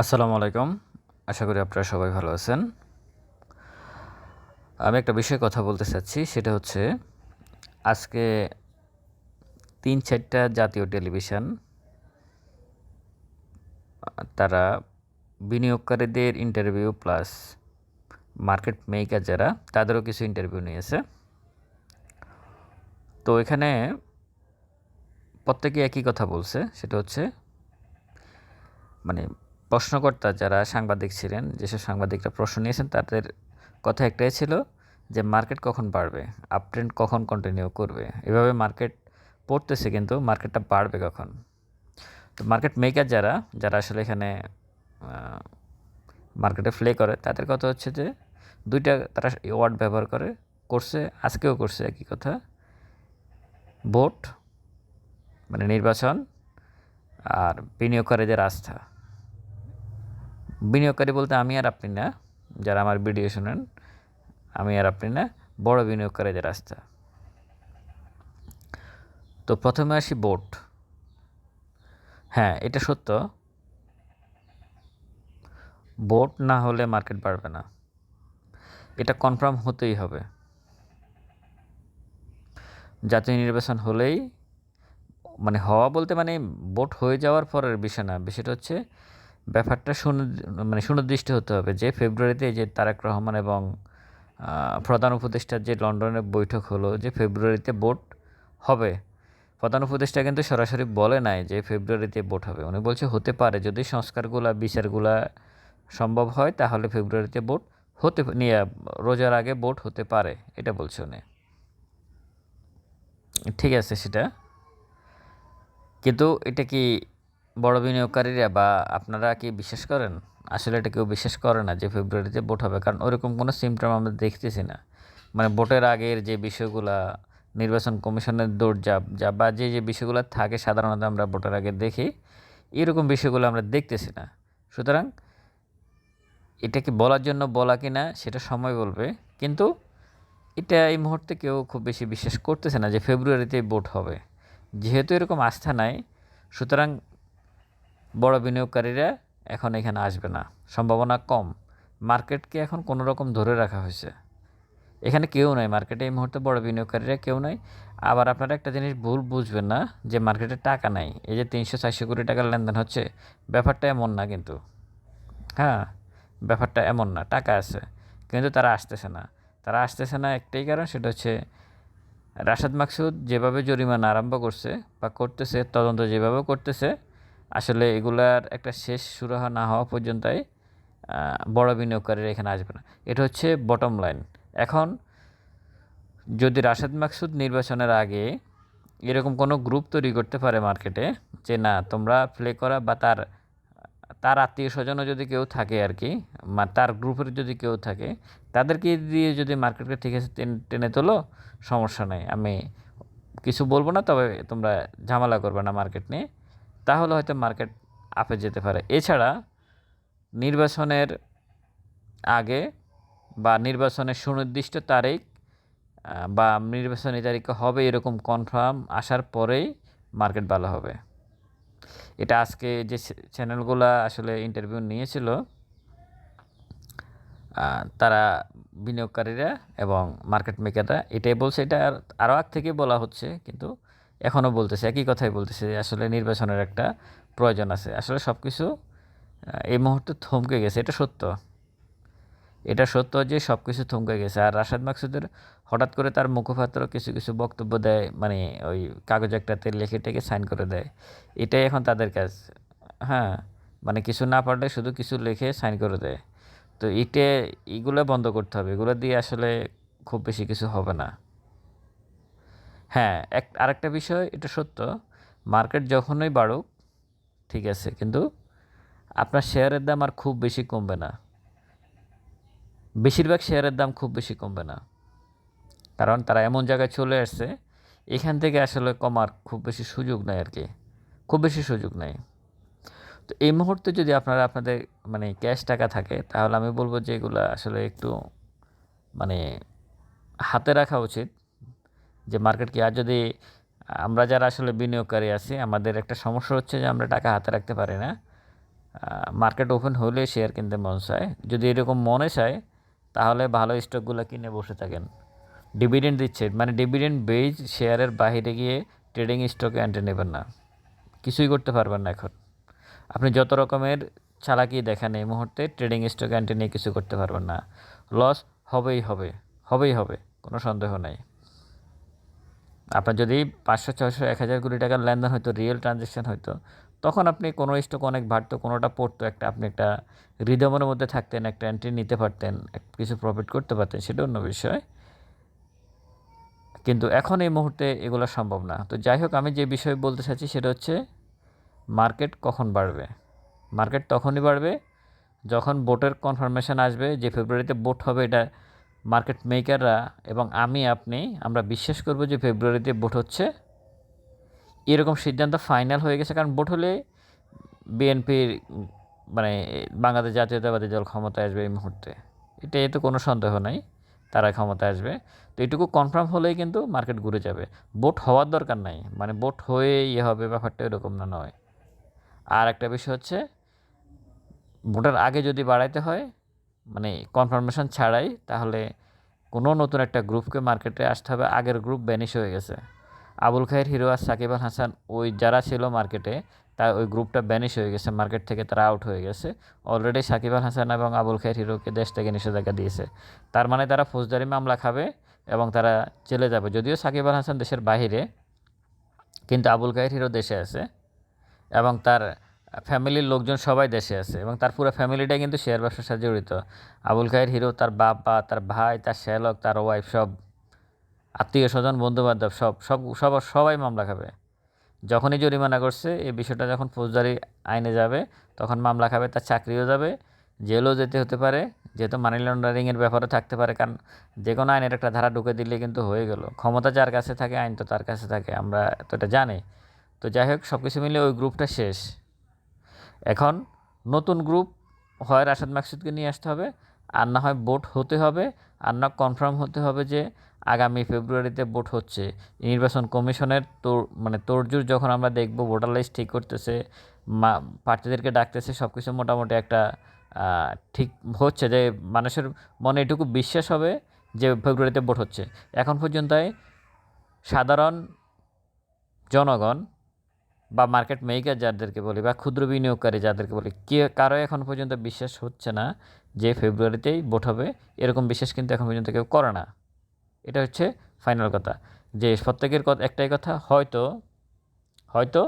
আসসালামু আলাইকুম। আশা করি আপনারা সবাই ভালো আছেন। আমি একটা বিষয়ে কথা বলতে চাচ্ছি, সেটা হচ্ছে আজকে তিন চারটা জাতীয় টেলিভিশন, তারা বিনিয়োগকারীদের ইন্টারভিউ প্লাস মার্কেট মেকার যারা, তাদেরও কিছু ইন্টারভিউ নিয়েছে। তো এখানে প্রত্যেকে একই কথা বলছে, সেটা হচ্ছে মানে প্রশ্নকর্তা যারা সাংবাদিক ছিলেন, যেসব সাংবাদিকরা প্রশ্ন নিয়েছেন, তাদের কথা একটাই ছিল যে মার্কেট কখন বাড়বে আপ ট্রেন্ড কখন কন্টিনিউ করবে। এভাবে মার্কেট পড়তেছে কিন্তু মার্কেটটা বাড়বে কখন? তো মার্কেট মেকার যারা যারা আসলে এখানে মার্কেটে প্লে করে, তাদের কথা হচ্ছে যে দুইটা তারা ওয়ার্ড ব্যবহার করে, করছে, আজকেও করছে একই কথা। ভোট মানে নির্বাচন আর বিনিয়োগকারীদের আস্থা। বিনিয়োগকারী বলতে আমি আর আপনি না, যারা আমার ভিডিও শোনেন, আমি আর আপনি না, বড় বিনিয়োগকারীদের রাস্তা তো প্রথমে আসি বোট হ্যাঁ এটা সত্য। বোট না হলে মার্কেট বাড়বে না। এটা কনফার্ম হতেই হবে। জাতীয় নির্বাচন হলেই মানে হওয়া বলতে মানে ভোট হয়ে যাওয়ার পরের বিষয় না, বিষয়টা হচ্ছে ব্যাপারটা মানে সুনির্দিষ্ট হতে হবে যে ফেব্রুয়ারিতে যে তারেক রহমান এবং প্রধান উপদেষ্টার যে লন্ডনের বৈঠক হলো, যে ফেব্রুয়ারিতে ভোট হবে। প্রধান উপদেষ্টা কিন্তু সরাসরি বলে নাই যে ফেব্রুয়ারিতে ভোট হবে। উনি বলছে, হতে পারে, যদি সংস্কারগুলা, বিচারগুলা সম্ভব হয়, তাহলে ফেব্রুয়ারিতে ভোট হতে নিয়ে, রোজার আগে ভোট হতে পারে। এটা বলছে উনি। ঠিক আছে সেটা। কিন্তু এটা কি বড় বিনিয়োগকারীরা বা আপনারা কি বিশ্বাস করেন? আসলে এটা কেউ বিশ্বাস করে না যে ফেব্রুয়ারিতে ভোট হবে, কারণ ওরকম কোনো সিমটম আমরা দেখতেছি না। মানে ভোটের আগের যে বিষয়গুলা, নির্বাচন কমিশনের দৌড়জাপ যা বা যে যে বিষয়গুলো থাকে, সাধারণত আমরা ভোটের আগে দেখি, এরকম বিষয়গুলো আমরা দেখতেছি না। সুতরাং, এটা কি বলার জন্য বলা কি না, সেটা সময় বলবে। কিন্তু, এটা এই মুহূর্তে কেউ খুব বেশি বিশ্বাস করতেছে না যে ফেব্রুয়ারিতে ভোট হবে। যেহেতু এরকম আস্থা নাই, সুতরাং বড় বিনিয়োগকারীরা এখন এখানে আসবে না। সম্ভাবনা কম। মার্কেটকে এখন কোনো রকম ধরে রাখা হয়েছে। এখানে কেউ নাই। মার্কেটে এই মুহূর্তে বড় বিনিয়োগকারীরা কেউ নাই। আবার আপনারা একটা জিনিস ভুল বুঝবেন না, যে মার্কেটে টাকা নাই। এই যে তিনশো চারশো কোটি টাকার লেনদেন হচ্ছে, ব্যাপারটা এমন না কিন্তু। হ্যাঁ ব্যাপারটা এমন না। টাকা আছে, কিন্তু তারা আসতেছে না। তারা আসতেছে না একটাই কারণ, সেটা হচ্ছে রাশাদ মাকসুদ যেভাবে জরিমানা আরম্ভ করছে বা করতেছে, তদন্ত যেভাবে করতেছে আসলে এগুলার একটা শেষ সুরাহা না হওয়া পর্যন্তই বড় বিনিয়োগকারীরা এখানে আসবে না। এটা হচ্ছে বটম লাইন এখন যদি রাশেদ মাকসুদ নির্বাচনের আগে এরকম কোনো গ্রুপ তৈরি করতে পারে মার্কেটে যে না, তোমরা প্লে করা বা তার তার আত্মীয় স্বজনও যদি কেউ থাকে আর কি তার গ্রুপের যদি কেউ থাকে, তাদেরকে দিয়ে যদি মার্কেটকে ঠিক আছে টেনে তোলো, সমস্যা নেই। আমি কিছু বলব না, তবে তোমরা ঝামেলা করবে না মার্কেট নিয়ে। তাহলে হয়তো মার্কেট আপে যেতে পারে। এছাড়া নির্বাচনের আগে বা নির্বাচনের সুনির্দিষ্ট তারিখ বা নির্বাচনী তারিখে হবে এরকম কনফার্ম আসার পরেই মার্কেট ভালো হবে। এটা আজকে যে চ্যানেলগুলো আসলে ইন্টারভিউ নিয়েছিল তারা বিনিয়োগকারীরা এবং মার্কেট মেকাররা এটাই বলছে। এটা আরও আগ থেকে বলা হচ্ছে, কিন্তু এখনও বলতেছে, একই কথাই বলতেছে, আসলে নির্বাচনের একটা প্রয়োজন আছে। আসলে সব কিছু এই মুহূর্তে থমকে গেছে, এটা সত্য। এটা সত্য যে সব কিছু থমকে গেছে। আর রাশাদ মাকসুদের হঠাৎ করে তার মুখপাত্র কিছু কিছু বক্তব্য দেয় মানে ওই কাগজ একটাতে লিখে টেকে সাইন করে দেয়। এটাই এখন তাদের কাজ। হ্যাঁ মানে কিছু না পারলে শুধু কিছু লিখে সাইন করে দেয়। তো এটা এগুলো বন্ধ করতে হবে। এগুলো দিয়ে আসলে খুব বেশি কিছু হবে না। হ্যাঁ এক, আরেকটা বিষয়, এটা সত্য। মার্কেট যখনই বাড়ুক, ঠিক আছে, কিন্তু আপনার শেয়ারের দাম আর খুব বেশি কমবে না। বেশিরভাগ শেয়ারের দাম খুব বেশি কমবে না। কারণ তারা এমন জায়গায় চলে আসছে, এখান থেকে আসলে কমার খুব বেশি সুযোগ নেই আর কি। খুব বেশি সুযোগ নেই। তো এই মুহূর্তে যদি আপনারা আপনাদের মানে ক্যাশ টাকা থাকে, তাহলে আমি বলব যে এগুলো আসলে একটু মানে হাতে রাখা উচিত। যে মার্কেট কি, আর যদি আমরা যারা আসলে বিনিয়োগকারী আছি, আমাদের একটা সমস্যা হচ্ছে যে আমরা টাকা হাতে রাখতে পারি না। মার্কেট ওপেন হলে শেয়ার কিনতে মন চায়। যদি এরকম মনে চায়, তাহলে ভালো স্টকগুলো কিনে বসে থাকেন। ডিভিডেন্ড দিচ্ছে মানে ডিভিডেন্ড বেজ শেয়ারের বাইরে গিয়ে ট্রেডিং স্টকে এন্ট্রি নেবেন না। কিছুই করতে পারবেন না এখন। আপনি যত রকমের চালাকি দেখেন এই মুহূর্তে ট্রেডিং স্টকে এন্ট্রি নিয়ে কিছু করতে পারবেন না। লস হবেই হবে হবেই হবে, কোনো সন্দেহ নাই। আপনার যদি পাঁচশো, ছয়শো, এক হাজার কোটি টাকার লেনদেন হতো রিয়েল ট্রানজ্যাকশন হতো তখন আপনি কোনো স্টক অনেক বাড়তো, কোনোটা পড়তো, একটা আপনি একটা রিদমের মধ্যে থাকতেন, একটা এন্ট্রি নিতে পারতেন, কিছু প্রফিট করতে পারতেন, সেটা অন্য বিষয়। কিন্তু এখন এই মুহূর্তে এগুলো সম্ভব না। তো যাই হোক, আমি যে বিষয় বলতে চাচ্ছি সেটা হচ্ছে মার্কেট কখন বাড়বে? মার্কেট তখনই বাড়বে যখন বোটের কনফার্মেশন আসবে, যে ফেব্রুয়ারিতে বোট হবে, এটা মার্কেট মেকাররা এবং আমি, আপনি, আমরা বিশ্বাস করব যে ফেব্রুয়ারিতে বোট হচ্ছে। এরকম সিদ্ধান্ত ফাইনাল হয়ে গেছে, কারণ বোট হলে বিএনপির মানে বাংলাদেশ জাতীয়তাবাদী দল ক্ষমতায় আসবে এই মুহূর্তে। এটা তো কোনো সন্দেহ নাই, তারা ক্ষমতায় আসবে। তো এটুকু কনফার্ম হলেই কিন্তু মার্কেট ঘুরে যাবে। বোট হওয়ার দরকার নাই মানে বোট হয়ে ইয়ে হবে, ব্যাপারটা এরকম না, নয়। আর একটা বিষয় হচ্ছে, ভোটের আগে যদি বাড়াইতে হয় মানে কনফার্মেশন ছাড়াই তাহলে কোনো নতুন একটা গ্রুপকে মার্কেটে আসতে হবে। আগের গ্রুপ ব্যানিশ হয়ে গেছে। আবুল খায়ের হিরো আর সাকিব আল হাসান, ওই যারা ছিল মার্কেটে, তা ওই গ্রুপটা ব্যানিশ হয়ে গেছে। মার্কেট থেকে তারা আউট হয়ে গেছে। অলরেডি সাকিব আল হাসান এবং আবুল খায়ের হিরোকে দেশ থেকে নিষেধাজ্ঞা দিয়েছে। তার মানে তারা ফৌজদারি মামলা খাবে এবং তারা চলে যাবে। যদিও সাকিব আল হাসান দেশের বাইরে কিন্তু আবুল খায়ের হিরো দেশে আছে এবং তার ফ্যামিলির লোকজন সবাই দেশে আছে এবং তার পুরো ফ্যামিলিটাই কিন্তু শেয়ার ব্যবসার সাথে জড়িত। আবুল খায়ের হিরো, তার বাবা, তার ভাই, তার শ্যালক, তার ওয়াইফ সব আত্মীয় স্বজন, বন্ধুবান্ধব সব সব সব, সবাই মামলা খাবে। যখনই জরিমানা করছে, এই বিষয়টা যখন ফৌজদারি আইনে যাবে, তখন মামলা খাবে, তার চাকরিও যাবে, জেলও যেতে হতে পারে, যেহেতু মানি লন্ডারিংয়ের ব্যাপারও থাকতে পারে, কারণ যে কোনো আইনের একটা ধারা ঢুকে দিলে কিন্তু হয়ে গেল। ক্ষমতা যার কাছে থাকে, আইন তো তার কাছে থাকে, আমরা তো এটা জানি। তো যাই হোক সব কিছু মিলে ওই গ্রুপটা শেষ। এখন নতুন গ্রুপ হয় রাশাদ মাকসুদকে নিয়ে আসতে হবে। আর না হয় বোট হতে হবে। আর না কনফার্ম হতে হবে যে আগামী ফেব্রুয়ারিতে ভোট হচ্ছে। নির্বাচন কমিশনের তোর মানে তোড়জোড় যখন আমরা দেখব ভোটার লিস্ট ঠিক করতেছে, মা, প্রার্থীদেরকে ডাকতেছে সব কিছু মোটামুটি একটা ঠিক হচ্ছে যে মানুষের মনে এটুকু বিশ্বাস হবে যে ফেব্রুয়ারিতে ভোট হচ্ছে। এখন পর্যন্ত সাধারণ জনগণ বা মার্কেট মেকার যাদেরকে বলি বা ক্ষুদ্র বিনিয়োগকারী যাদেরকে বলি, কে কারও এখন পর্যন্ত বিশ্বাস হচ্ছে না যে ফেব্রুয়ারিতেই ভোট হবে, এরকম বিশ্বাস কিন্তু এখন পর্যন্ত কেউ করে না। এটা হচ্ছে ফাইনাল কথা। যে প্রত্যেকের একটাই কথা, হয়তো হয়তো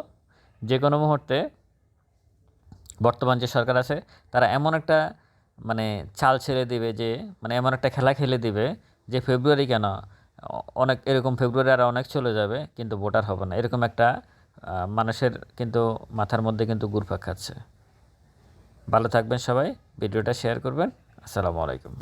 যে কোনো মুহূর্তে বর্তমান যে সরকার আছে, তারা এমন একটা মানে চাল ছেড়ে দিবে যে মানে এমন একটা খেলা খেলে দিবে যে ফেব্রুয়ারি কেন? অনেক, এরকম ফেব্রুয়ারি আর অনেক চলে যাবে, কিন্তু ভোটার হবে না। এরকম একটা মানুষের কিন্তু মাথার মধ্যে কিন্তু ঘুরপাক খাচ্ছে। ভালো থাকবেন সবাই, ভিডিওটা শেয়ার করবেন। আসসালামু আলাইকুম।